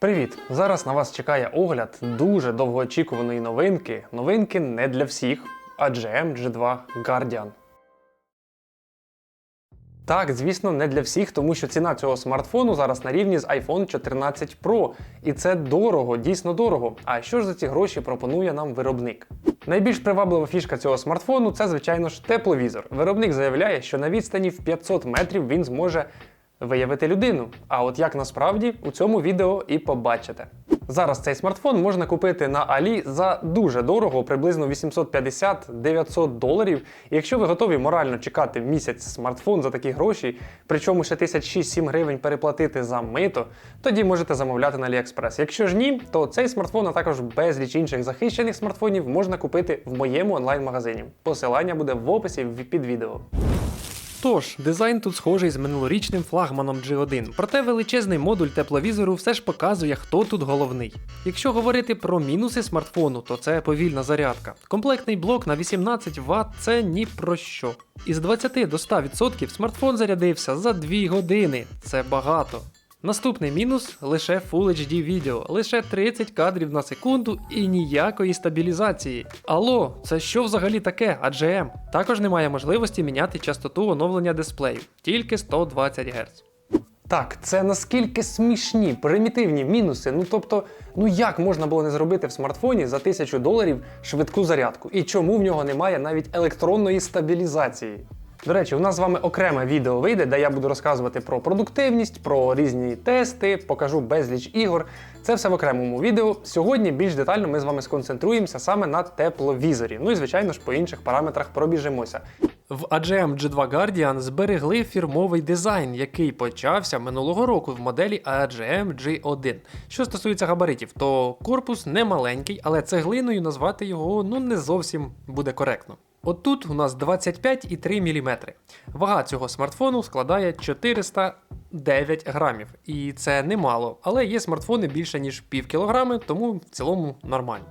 Привіт! Зараз на вас чекає огляд дуже довгоочікуваної новинки. Новинки не для всіх, а GM G2 Guardian. Так, звісно, не для всіх, тому що ціна цього смартфону зараз на рівні з iPhone 14 Pro. І це дорого, дійсно дорого. А що ж за ці гроші пропонує нам виробник? Найбільш приваблива фішка цього смартфону це, звичайно ж, тепловізор. Виробник заявляє, що на відстані в 500 метрів він зможе виявити людину. А от як насправді у цьому відео і побачите. Зараз цей смартфон можна купити на Алі за дуже дорого, приблизно 850-900 доларів. І якщо ви готові морально чекати місяць смартфон за такі гроші, причому ще 1006-7 гривень переплатити за мито, тоді можете замовляти на AliExpress. Якщо ж ні, то цей смартфон, а також безліч інших захищених смартфонів можна купити в моєму онлайн-магазині. Посилання буде в описі під відео. Тож, дизайн тут схожий з минулорічним флагманом G1, проте величезний модуль тепловізору все ж показує, хто тут головний. Якщо говорити про мінуси смартфону, то це повільна зарядка. Комплектний блок на 18 Вт це ні про що. Із 20 до 100% смартфон зарядився за 2 години. Це багато. Наступний мінус лише Full HD відео, лише 30 кадрів на секунду і ніякої стабілізації. Алло, це що взагалі таке? AGM? Також немає можливості міняти частоту оновлення дисплею, тільки 120 Гц. Так, це наскільки смішні, примітивні мінуси. Ну тобто, ну як можна було не зробити в смартфоні за 1000 доларів швидку зарядку? І чому в нього немає навіть електронної стабілізації? До речі, у нас з вами окреме відео вийде, де я буду розказувати про продуктивність, про різні тести, покажу безліч ігор. Це все в окремому відео. Сьогодні більш детально ми з вами сконцентруємося саме на тепловізорі. Ну і звичайно ж по інших параметрах пробіжимося. В AGM G2 Guardian зберегли фірмовий дизайн, який почався минулого року в моделі AGM G1. Що стосується габаритів, то корпус не маленький, але цеглиною назвати його ну не зовсім буде коректно. От тут у нас 25,3 мм. Вага цього смартфону складає 409 грамів. І це немало, але є смартфони більше ніж пів кілограми, тому в цілому нормально.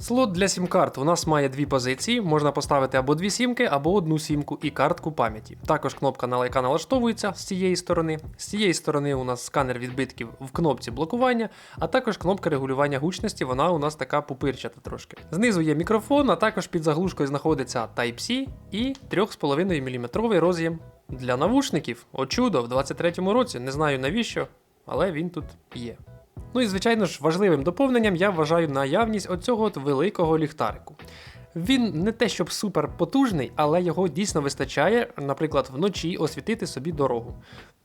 Слот для сім-карт у нас має дві позиції: можна поставити або дві сімки, або одну сімку і картку пам'яті. Також кнопка на яка налаштовується з цієї сторони. З цієї сторони у нас сканер відбитків в кнопці блокування, а також кнопка регулювання гучності, вона у нас така пупирчата трошки. Знизу є мікрофон, а також під заглушкою знаходиться Type-C і 3,5 мм роз'єм для навушників. О чудо, в 23-му році, не знаю навіщо, але він тут є. Ну і звичайно ж, важливим доповненням я вважаю наявність оцього от великого ліхтарику. Він не те, щоб супер потужний, але його дійсно вистачає, наприклад, вночі освітити собі дорогу.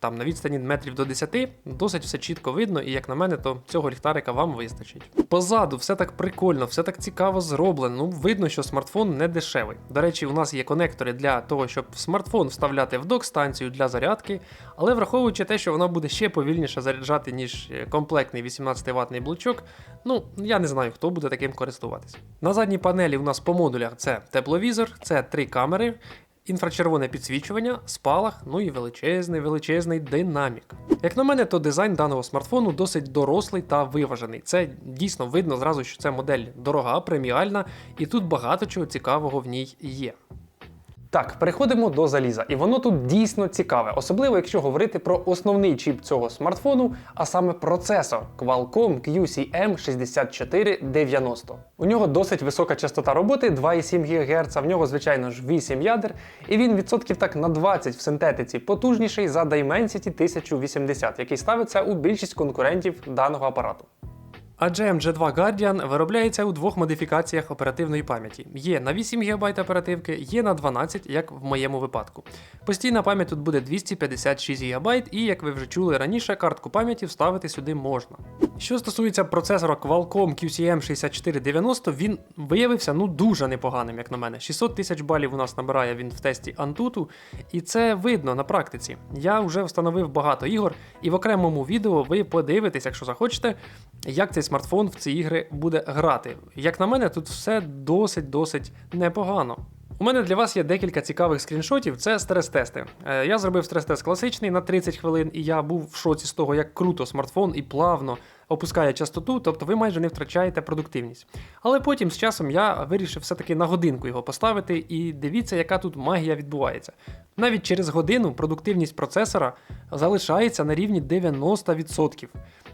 Там на відстані метрів до 10 досить все чітко видно, і як на мене, то цього ліхтарика вам вистачить. Позаду все так прикольно, все так цікаво зроблено. Ну, видно, що смартфон не дешевий. До речі, у нас є конектори для того, щоб смартфон вставляти в док-станцію для зарядки, але враховуючи те, що воно буде ще повільніше заряджати, ніж е, комплектний 18 ватний блочок, ну я не знаю, хто буде таким користуватися. На задній панелі у нас по модулях це тепловізор, це три камери. Інфрачервоне підсвічування, спалах, ну і величезний величезний динамік. Як на мене, то дизайн даного смартфону досить дорослий та виважений. Це дійсно видно зразу, що це модель дорога, преміальна, і тут багато чого цікавого в ній є. Так, переходимо до заліза, і воно тут дійсно цікаве, особливо якщо говорити про основний чіп цього смартфону, а саме процесор Qualcomm QCM6490. У нього досить висока частота роботи 2,7 ГГц, в нього, звичайно ж, 8 ядер, і він відсотків так на 20 в синтетиці потужніший за Dimensity 1080, який ставиться у більшість конкурентів даного апарату. AGM G2 Guardian виробляється у двох модифікаціях оперативної пам'яті. Є на 8 ГБ оперативки, є на 12, як в моєму випадку. Постійна пам'ять тут буде 256 ГБ, і, як ви вже чули раніше, картку пам'яті вставити сюди можна. Що стосується процесора Qualcomm QCM6490, він виявився ну дуже непоганим, як на мене. 600 тисяч балів у нас набирає він в тесті Antutu, і це видно на практиці. Я вже встановив багато ігор, і в окремому відео ви подивитесь, якщо захочете, як цей смартфон в ці ігри буде грати. Як на мене, тут все досить-досить непогано. У мене для вас є декілька цікавих скріншотів. Це стрес-тести. Е, Я зробив стрес-тест класичний на 30 хвилин, і я був в шоці з того, як круто смартфон і плавно опускає частоту, тобто ви майже не втрачаєте продуктивність. Але потім з часом я вирішив все-таки на годинку його поставити, і дивіться, яка тут магія відбувається. Навіть через годину продуктивність процесора залишається на рівні 90%.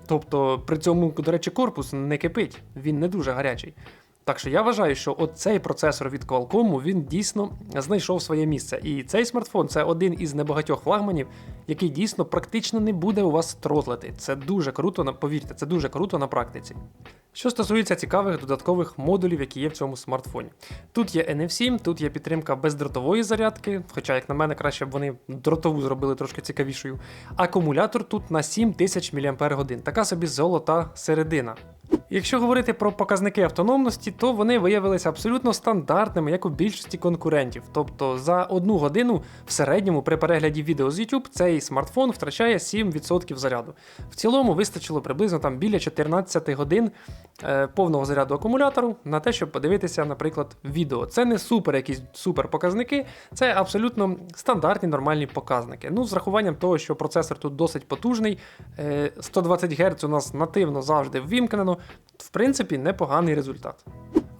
Тобто при цьому, до речі, корпус не кипить, він не дуже гарячий. Так що я вважаю, що от цей процесор від Qualcomm, він дійсно знайшов своє місце. І цей смартфон це один із небагатьох флагманів, який дійсно практично не буде у вас тротлити. Це дуже круто, повірте, це дуже круто на практиці. Що стосується цікавих додаткових модулів, які є в цьому смартфоні. Тут є NFC, тут є підтримка бездротової зарядки, хоча, як на мене, краще б вони дротову зробили трошки цікавішою. Акумулятор тут на 7000 мАч. Така собі золота середина. Якщо говорити про показники автономності, то вони виявилися абсолютно стандартними, як у більшості конкурентів. Тобто за одну годину в середньому при перегляді відео з YouTube цей смартфон втрачає 7% заряду. В цілому вистачило приблизно там біля 14 годин е, повного заряду акумулятору на те, щоб подивитися, наприклад, відео. Це не супер якісь супер показники, це абсолютно стандартні нормальні показники. Ну, з рахуванням того, що процесор тут досить потужний, е, 120 Гц у нас нативно завжди ввімкнено, в принципі, непоганий результат.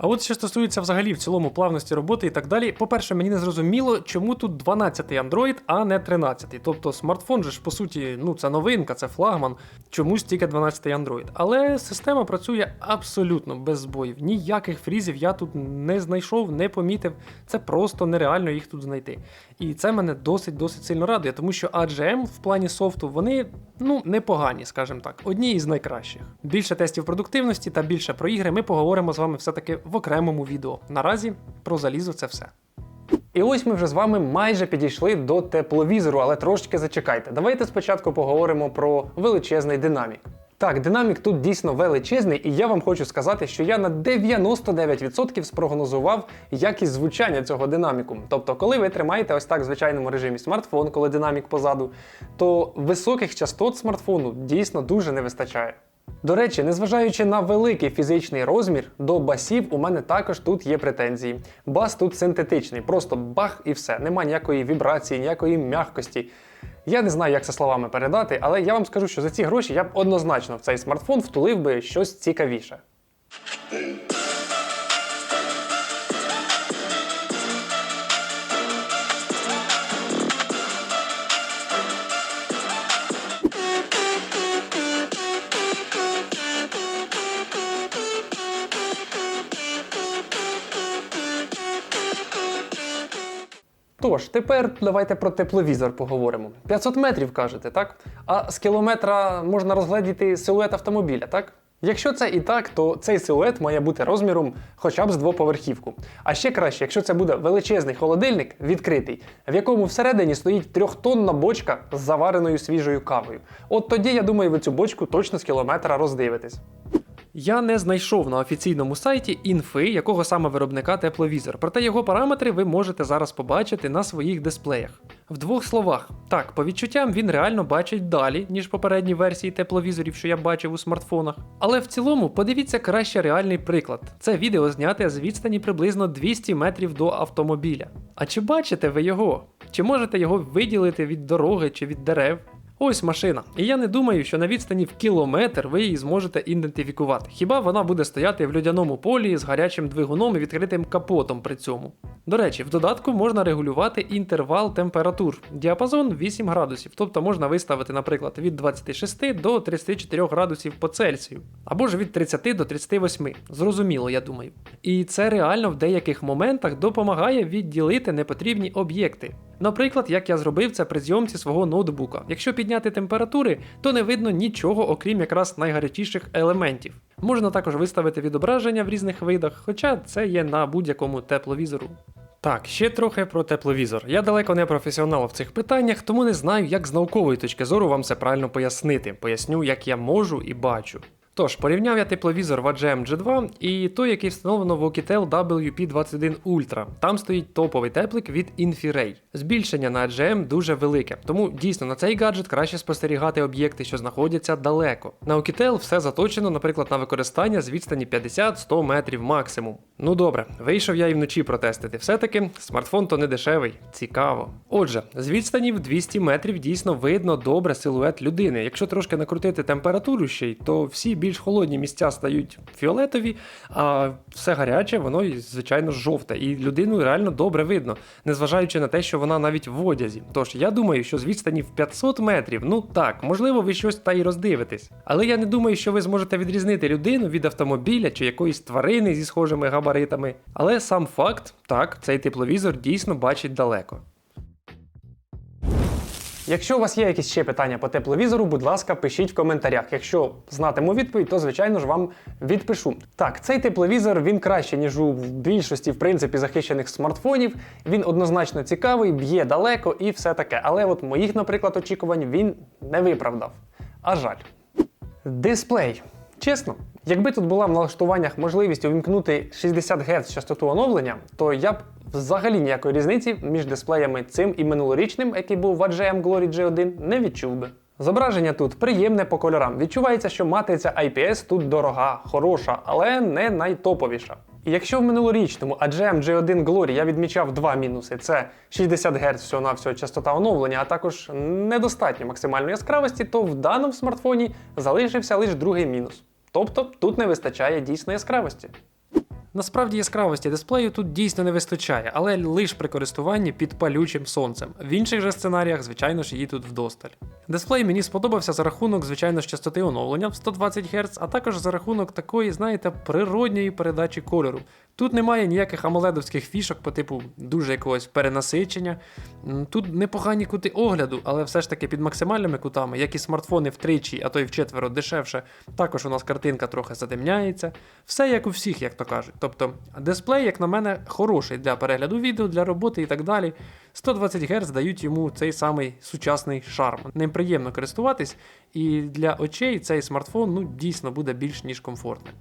А от що стосується взагалі в цілому плавності роботи і так далі, по-перше, мені не зрозуміло, чому тут 12-й Android, а не 13-й. Тобто смартфон же ж по суті, ну це новинка, це флагман. Чомусь тільки 12-й Android. Але система працює абсолютно без збоїв. Ніяких фрізів я тут не знайшов, не помітив. Це просто нереально їх тут знайти. І це мене досить досить сильно радує, тому що AGM в плані софту вони ну непогані, скажімо так, одні із найкращих. Більше тестів продуктивності та більше про ігри ми поговоримо з вами все-таки в окремому відео. Наразі про залізо це все. І ось ми вже з вами майже підійшли до тепловізору, але трошечки зачекайте. Давайте спочатку поговоримо про величезний динамік. Так, динамік тут дійсно величезний, і я вам хочу сказати, що я на 99% спрогнозував якість звучання цього динаміку. Тобто, коли ви тримаєте ось так в звичайному режимі смартфон, коли динамік позаду, то високих частот смартфону дійсно дуже не вистачає. До речі, незважаючи на великий фізичний розмір, до басів у мене також тут є претензії. Бас тут синтетичний, просто бах і все. Нема ніякої вібрації, ніякої м'якості. Я не знаю, як це словами передати, але я вам скажу, що за ці гроші я б однозначно в цей смартфон втулив би щось цікавіше. Тож, тепер давайте про тепловізор поговоримо. 500 метрів кажете, так? А з кілометра можна розгледіти силует автомобіля, так? Якщо це і так, то цей силует має бути розміром хоча б з двоповерхівку. А ще краще, якщо це буде величезний холодильник, відкритий, в якому всередині стоїть трьохтонна бочка з завареною свіжою кавою. От тоді, я думаю, ви цю бочку точно з кілометра роздивитесь. Я не знайшов на офіційному сайті інфи, якого саме виробника тепловізор, проте його параметри ви можете зараз побачити на своїх дисплеях. В двох словах, так, по відчуттям він реально бачить далі, ніж попередні версії тепловізорів, що я бачив у смартфонах. Але в цілому подивіться краще реальний приклад. Це відео зняте з відстані приблизно 200 метрів до автомобіля. А чи бачите ви його? Чи можете його виділити від дороги чи від дерев? Ось машина. І я не думаю, що на відстані в кілометр ви її зможете ідентифікувати. Хіба вона буде стояти в людяному полі з гарячим двигуном і відкритим капотом при цьому. До речі, в додатку можна регулювати інтервал температур. Діапазон 8 градусів, тобто можна виставити, наприклад, від 26 до 34 градусів по Цельсію, або ж від 30 до 38. Зрозуміло, я думаю. І це реально в деяких моментах допомагає відділити непотрібні об'єкти. Наприклад, як я зробив це при зйомці свого ноутбука. Якщо підняти температури, то не видно нічого, окрім якраз найгарячіших елементів. Можна також виставити відображення в різних видах, хоча це є на будь-якому тепловізору. Так, ще трохи про тепловізор. Я далеко не професіонал в цих питаннях, тому не знаю, як з наукової точки зору вам це правильно пояснити. Поясню, як я можу і бачу. Тож, порівняв я тепловізор в AGM G2 і той, який встановлено в Oukitel WP21 Ultra. Там стоїть топовий теплик від Infiray. Збільшення на AGM дуже велике, тому дійсно на цей гаджет краще спостерігати об'єкти, що знаходяться далеко. На Oukitel все заточено, наприклад, на використання з відстані 50-100 метрів максимум. Ну добре, вийшов я і вночі протестити. Все-таки смартфон то не дешевий, цікаво. Отже, з відстані в 200 метрів дійсно видно добре силует людини. Якщо трошки накрутити температуру ще й, то всі більш холодні місця стають фіолетові, а все гаряче, воно звичайно жовте. І людину реально добре видно, незважаючи на те, що вона навіть в одязі. Тож я думаю, що з відстані в 500 метрів, ну так, можливо, ви щось та й роздивитесь. Але я не думаю, що ви зможете відрізнити людину від автомобіля чи якоїсь тварини зі схожими габаритами. Але сам факт, так, цей тепловізор дійсно бачить далеко. Якщо у вас є якісь ще питання по тепловізору, будь ласка, пишіть в коментарях. Якщо знатиму відповідь, то звичайно ж вам відпишу. Так, цей тепловізор він краще, ніж у більшості в принципі захищених смартфонів. Він однозначно цікавий, б'є далеко і все таке. Але от моїх, наприклад, очікувань він не виправдав. А жаль. Дисплей. Чесно, якби тут була в налаштуваннях можливість увімкнути 60 Гц частоту оновлення, то я б взагалі ніякої різниці між дисплеями цим і минулорічним, який був в AGM Glory G1, не відчув би. Зображення тут приємне по кольорам. Відчувається, що матриця IPS тут дорога, хороша, але не найтоповіша. І якщо в минулорічному AGM G1 Glory я відмічав два мінуси: це 60 Гц всього на всього частота оновлення, а також недостатньо максимальної яскравості, то в даному смартфоні залишився лише другий мінус. Тобто тут не вистачає дійсно яскравості. Насправді яскравості дисплею тут дійсно не вистачає, але лише при користуванні під палючим сонцем. В інших же сценаріях, звичайно ж, її тут вдосталь. Дисплей мені сподобався за рахунок, звичайно, частоти оновлення в 120 Гц, а також за рахунок такої, знаєте, природньої передачі кольору. Тут немає ніяких амоледовських фішок по типу дуже якогось перенасичення. Тут непогані кути огляду, але все ж таки під максимальними кутами, як і смартфони втричі, а то й вчетверо дешевше, також у нас картинка трохи затемняється. Все як у всіх, як то кажуть. Тобто дисплей, як на мене, хороший для перегляду відео, для роботи і так далі. 120 Гц дають йому цей самий сучасний шарм. Ним приємно користуватись, і для очей цей смартфон ну, дійсно буде більш ніж комфортним.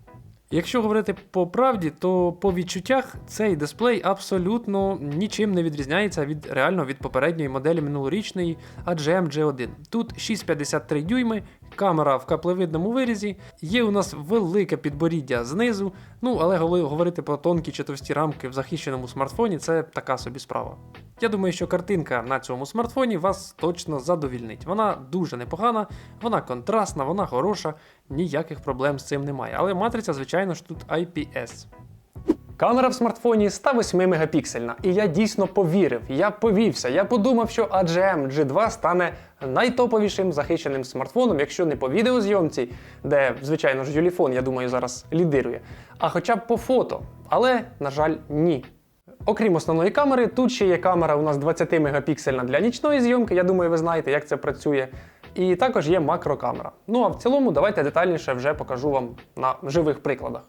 Якщо говорити по правді, то по відчуттях цей дисплей абсолютно нічим не відрізняється від реально від попередньої моделі минулорічної AGM G1. Тут 6,53 дюйми, камера в каплевидному вирізі, є у нас велике підборіддя знизу. Ну але говорити про тонкі чи товсті рамки в захищеному смартфоні це така собі справа. Я думаю, що картинка на цьому смартфоні вас точно задовільнить. Вона дуже непогана, вона контрастна, вона хороша, ніяких проблем з цим немає. Але матриця, звичайно ж, тут IPS. Камера в смартфоні 108 мегапіксельна, і я дійсно повірив, я повівся, я подумав, що AGM G2 стане найтоповішим захищеним смартфоном, якщо не по відеозйомці, де, звичайно ж, Юліфон, я думаю, зараз лідирує, а хоча б по фото. Але, на жаль, ні. Окрім основної камери, тут ще є камера у нас 20 мегапіксельна для нічної зйомки. Я думаю, ви знаєте, як це працює. І також є макрокамера. Ну а в цілому, давайте детальніше вже покажу вам на живих прикладах.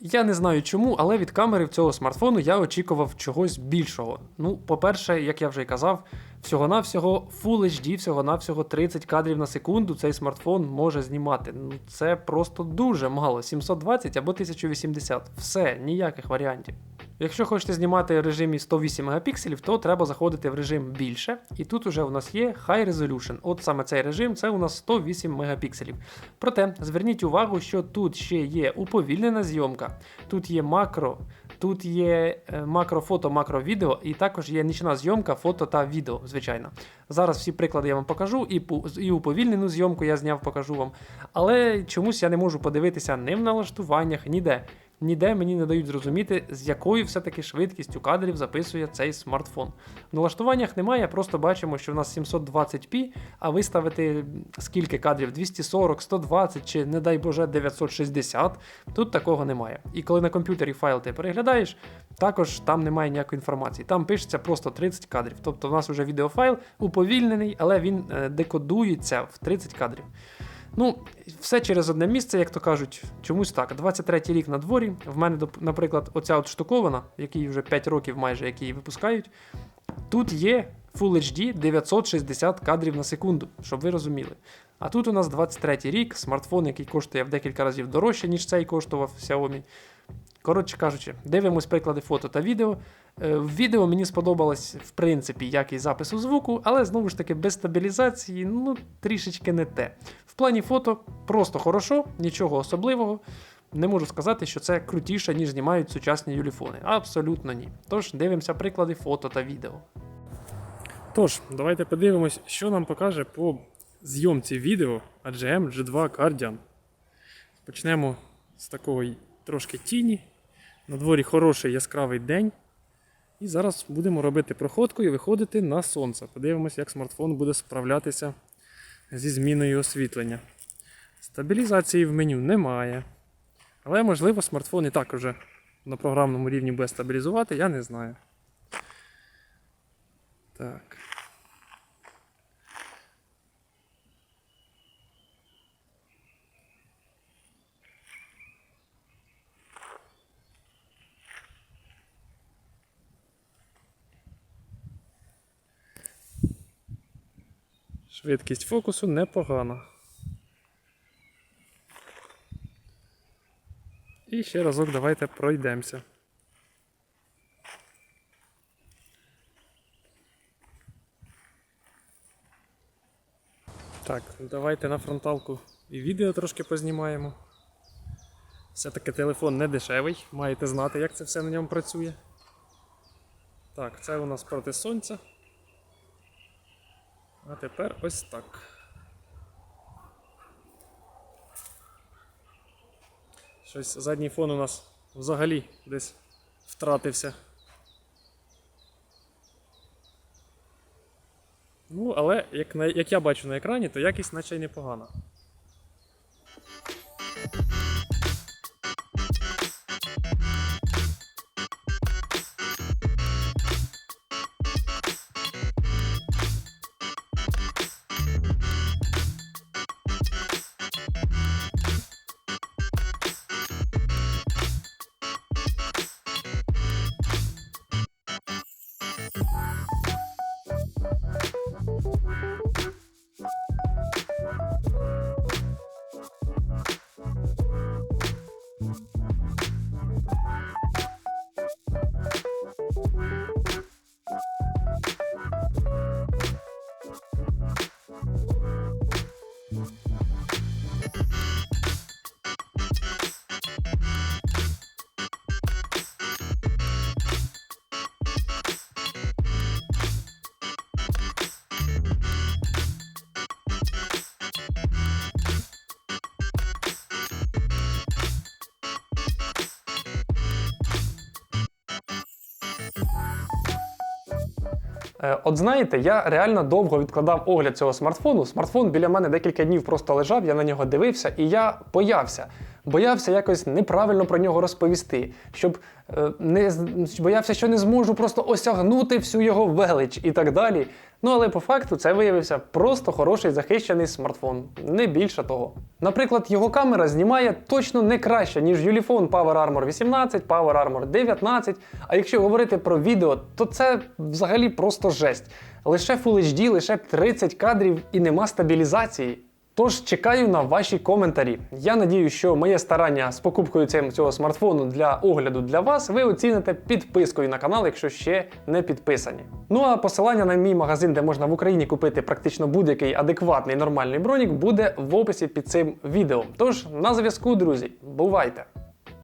Я не знаю чому, але від камери в цього смартфону я очікував чогось більшого. Ну, по-перше, як я вже й казав, всього-навсього Full HD, всього-навсього 30 кадрів на секунду цей смартфон може знімати. Ну, це просто дуже мало. 720 або 1080. Все, ніяких варіантів. Якщо хочете знімати в режимі 108 мегапікселів, то треба заходити в режим більше. І тут уже у нас є High Resolution. От саме цей режим це у нас 108 мегапікселів. Проте зверніть увагу, що тут ще є уповільнена зйомка, тут є макро, тут є е, макрофото, макровідео, і також є нічна зйомка, фото та відео, звичайно. Зараз всі приклади я вам покажу, і, і уповільнену зйомку я зняв, покажу вам. Але чомусь я не можу подивитися ні в налаштуваннях, ніде. Ніде мені не дають зрозуміти, з якою все-таки швидкістю кадрів записує цей смартфон. В налаштуваннях немає, просто бачимо, що в нас 720p, а виставити скільки кадрів 240, 120 чи, не дай Боже, 960, тут такого немає. І коли на комп'ютері файл ти переглядаєш, також там немає ніякої інформації. Там пишеться просто 30 кадрів. Тобто в нас вже відеофайл уповільнений, але він е, декодується в 30 кадрів. Ну, все через одне місце, як то кажуть, чомусь так. 23-й рік на дворі. В мене, наприклад, оця от штукована, який вже 5 років майже які її випускають. Тут є Full HD 960 кадрів на секунду, щоб ви розуміли. А тут у нас 23-й рік, смартфон, який коштує в декілька разів дорожче, ніж цей коштував Xiaomi. Коротше кажучи, дивимось приклади фото та відео. Е, В відео мені сподобалась, в принципі, якість запису звуку, але знову ж таки без стабілізації, ну, трішечки не те. В плані фото просто хорошо, нічого особливого. не можу сказати, що це крутіше, ніж знімають сучасні юліфони. Абсолютно ні. Тож дивимося приклади фото та відео. Тож, давайте подивимось, що нам покаже по зйомці відео AGM G2 Guardian. Почнемо з такої трошки тіні. На дворі хороший яскравий день. І зараз будемо робити проходку і виходити на сонце. Подивимось, як смартфон буде справлятися зі зміною освітлення. Стабілізації в меню немає. Але можливо смартфон і так уже на програмному рівні буде стабілізувати, я не знаю. Так. Швидкість фокусу непогана. І ще разок давайте пройдемося. Так, давайте на фронталку і відео трошки познімаємо. Все-таки телефон не дешевий, маєте знати, як це все на ньому працює. Так, це у нас проти сонця. А тепер ось так. Щось задній фон у нас взагалі десь втратився. Ну, але як, як я бачу на екрані, то якість наче й непогана. От знаєте, я реально довго відкладав огляд цього смартфону. Смартфон біля мене декілька днів просто лежав, я на нього дивився, і я боявся. Боявся якось неправильно про нього розповісти, щоб е, не боявся, що не зможу просто осягнути всю його велич і так далі. Ну але по факту це виявився просто хороший захищений смартфон, не більше того. Наприклад, його камера знімає точно не краще, ніж Ulefone Power Armor 18, Power Armor 19. А якщо говорити про відео, то це взагалі просто жесть. Лише Full HD, лише 30 кадрів і нема стабілізації. Тож чекаю на ваші коментарі. Я надію, що моє старання з покупкою цього смартфону для огляду для вас ви оціните підпискою на канал, якщо ще не підписані. Ну а посилання на мій магазин, де можна в Україні купити практично будь-який адекватний нормальний бронік, буде в описі під цим відео. Тож на зв'язку, друзі, бувайте!